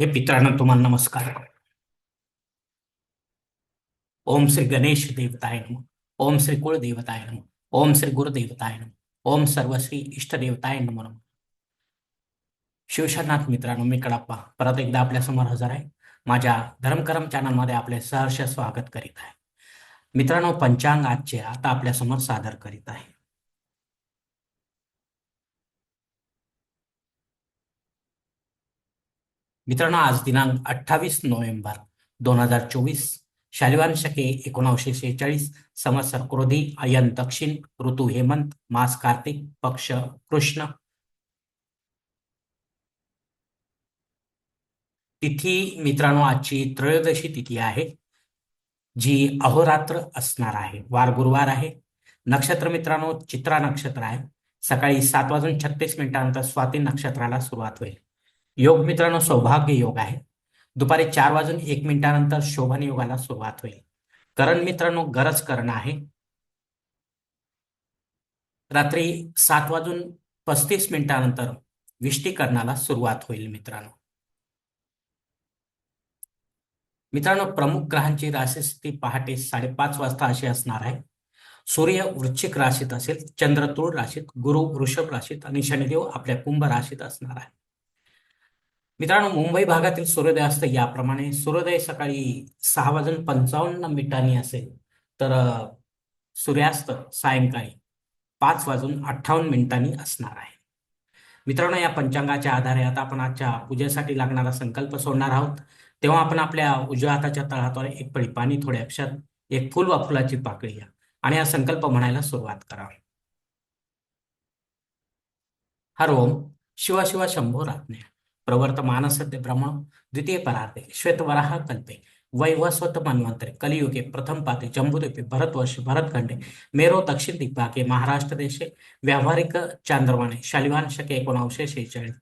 हे मित्रांनो तुम्हाला नमस्कार. ओम श्री गणेश देवताय नम. ओम श्री कुळदेवताय नम. ओम श्री गुरुदेवताय नम. ओम सर्वश्री इष्ट देवताय नम नम. शिवशरनाथ मित्रांनो मी कडाप्पा परत एकदा आपल्यासमोर हजर आहे. माझ्या धर्मकरम चॅनलमध्ये आपले सहर्ष स्वागत करीत आहे. मित्रांनो पंचांग आजचे आता आपल्यासमोर सादर करीत आहे. मित्रांनो आज दिनांक अठ्ठावीस नोव्हेंबर दोन हजार चोवीस शालिवान शके एकोणीसशे शेहेचाळीस संवत्सर क्रोधी अयन दक्षिण ऋतू हेमंत मास कार्तिक पक्ष कृष्ण. तिथी मित्रांनो आजची त्रयोदशी तिथी आहे जी अहोरात्र असणार आहे. वार गुरुवार आहे. नक्षत्र मित्रांनो चित्रा नक्षत्र आहे. सकाळी सात वाजून छत्तीस मिनिटानंतर स्वाती नक्षत्राला सुरुवात होईल. योग मित्रांनो सौभाग्य योग आहे. दुपारी चार वाजून एक मिनिटानंतर शोभन योगाला सुरुवात होईल. करण मित्रांनो गरज करणं आहे. रात्री सात वाजून पस्तीस मिनिटानंतर विष्टीकरणाला सुरुवात होईल मित्रांनो. मित्रांनो प्रमुख ग्रहांची राशीस्थिती पहाटे साडेपाच वाजता अशी असणार आहे. सूर्य वृश्चिक राशीत असेल चंद्र राशीत गुरु वृषभ राशीत आणि शनिदेव आपल्या कुंभ राशीत असणार आहे. मित्रांनो मुंबई भागातील सूर्योदय असतं याप्रमाणे. सूर्योदय सकाळी सहा वाजून पंचावन्न मिनिटांनी असेल तर सूर्यास्त सायंकाळी पाच वाजून अठ्ठावन्न मिनिटांनी असणार आहे. मित्रांनो या पंचांगाच्या आधारे आता आपण आजच्या पूजेसाठी लागणारा संकल्प सोडणार आहोत. तेव्हा आपण आपल्या उजव्या हाताच्या तळहातावर एक पळी पाणी थोडे अक्षर एक फुल वा फुलाची पाकळी घ्या आणि हा संकल्प म्हणायला सुरुवात करा. हर ओम शिवा शिवा शंभो रात्ने. प्रवर्तमानसद्य सद्य द्वितीय परार्थे श्वेतवराह कल्पे। वैवस्वत मन्वंतरे कलियुगे प्रथम पाते जम्बुद्वीपे भरतवर्ष भरतखंडे मेरो दक्षिण दिग्भागे महाराष्ट्र देशे व्यावहारिक चांद्रमाने शालिवान शके एकोणावीसशे शेहेचाळीस।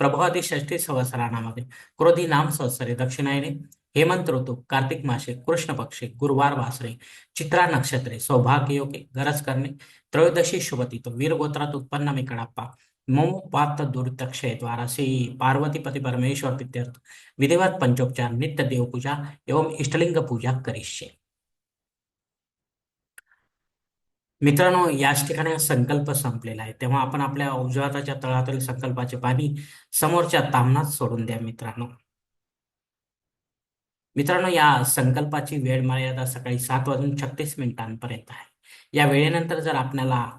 प्रभावादी षष्ठी संवत्सरानामध्ये क्रोधी नाम संवत्सरे दक्षिणायने हेमंत ऋतू कार्तिक मासे कृष्ण पक्षी गुरुवार वासरे चित्रा नक्षत्रे सौभाग्य योगे गरज करणे त्रयोदशी शुभतितो वीर गोत्रात उत्पन्न मी कडाप्पा मम पात दुर्तक्षय द्वारा श्री पार्वतीपती परमेश्वर प्रीत्यर्थ विधिवत पंचोपचार नित्य देवपूजा एवं इष्टलिंग पूजा करिष्ये। मित्रांनो याच ठिकाणी संकल्प संपलेला आहे. तेव्हा आपण आपल्या उजव्या हाताच्या तळहातातील संकल्पाचे पाणी समोरच्या तामणात सोडून द्या मित्रांनो. मित्रांनो या संकल्पाची वेळ मर्यादा सकाळी सात वाजून छत्तीस मिनिटांपर्यंत आहे. या वेळेनंतर जर आपल्याला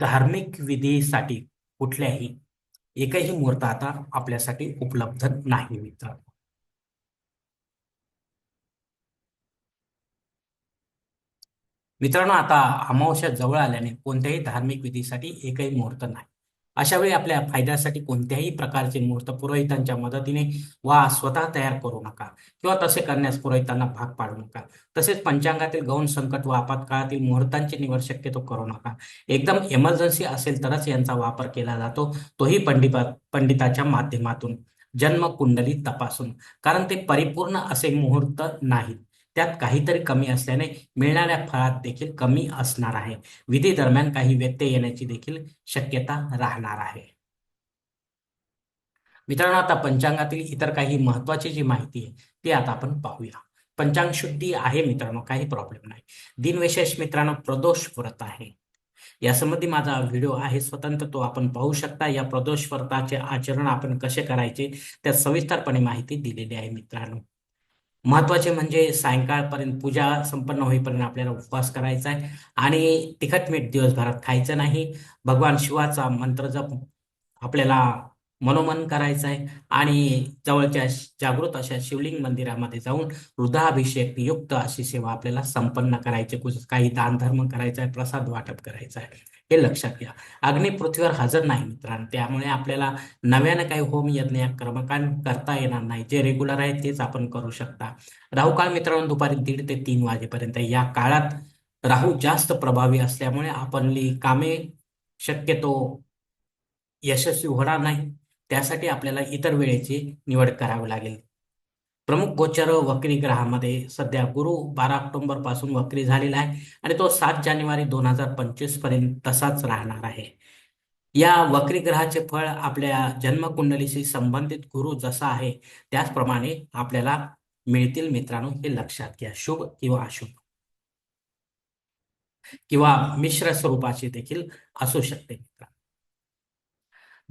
धार्मिक विधीसाठी कुठल्याही एकही मुहूर्त आता आपल्यासाठी उपलब्ध नाही मित्रांनो. मित्रांनो आता अमावस्या जवळ आल्याने कोणत्याही धार्मिक विधीसाठी एकही मुहूर्त नाही. अशा वेळी आपल्या फायद्यासाठी कोणत्याही प्रकारचे मुहूर्त पुरोहितांच्या मदतीने वा स्वतः तयार करू नका किंवा तसे करण्यास पुरोहितांना भाग पाडू नका. तसेच पंचांगातील गौण संकट व आपत्काळातील मुहूर्तांची निवड शक्यतो करू नका. एकदम इमर्जन्सी असेल तरच यांचा वापर केला जातो तोही पंडिता पंडिताच्या माध्यमातून. जन्म कुंडली तपासून. कारण ते परिपूर्ण असे मुहूर्त नाहीत. त्यात काहीतरी कमी असल्याने मिळणाऱ्या फळात देखील कमी असणार आहे. विधी दरम्यान काही व्यत्यय येण्याची देखील शक्यता राहणार आहे. मित्रांनो आता पंचांगातील इतर काही महत्वाची जी माहिती आहे ती आता आपण पाहूया. पंचांग शुद्धी आहे मित्रांनो काही प्रॉब्लेम नाही. दिनविशेष मित्रांनो प्रदोष व्रत आहे. यासंबंधी माझा व्हिडिओ आहे स्वतंत्र तो आपण पाहू शकता. या प्रदोष व्रताचे आचरण आपण कसे करायचे त्यात सविस्तरपणे माहिती दिलेली आहे मित्रांनो. महत्त्वाचे म्हणजे सायंकाळपर्यंत पूजा संपन्न होईपर्यंत आपल्याला उपवास करायचा आहे. आणि तिखट मीठ दिवसभरात खायचं नाही. भगवान शिवाचा मंत्र जप आपल्याला मनोमन करायचं आहे आणि जवळच्या जागृत अशा शिवलिंग मंदिरामध्ये जाऊन रुद्राभिषेक युक्त अशी सेवा आपल्याला संपन्न करायची. कुछ- काही दानधर्म करायचा आहे प्रसाद वाटप करायचा आहे हे लक्षात घ्या. अग्नी पृथ्वीवर हजर नाही मित्रांनो. त्यामुळे आपल्याला नव्यानं काही होम यज्ञ या कर्मकांड करता येणार नाही. जे रेग्युलर आहे तेच आपण करू शकता. राहू काळ मित्रांनो दुपारी दीड ते तीन वाजेपर्यंत. या काळात राहू जास्त प्रभावी असल्यामुळे आपली कामे शक्यतो यशस्वी होणार नाही. त्यासाठी आपल्याला इतर वेळेची निवड करावी लागेल. प्रमुख गोचर वक्री ग्रहामध्ये सध्या गुरु बारा ऑक्टोबरपासून वक्री झालेला आहे आणि तो सात जानेवारी दोन हजार पंचवीसपर्यंत तसाच राहणार आहे. या वक्री ग्रहाचे फळ आपल्या जन्मकुंडलीशी संबंधित गुरु जसा आहे त्याचप्रमाणे आपल्याला मिळतील मित्रांनो हे लक्षात घ्या. शुभ किंवा अशुभ. किंवा मिश्र स्वरूपाचे देखील असू शकते मित्रांनो.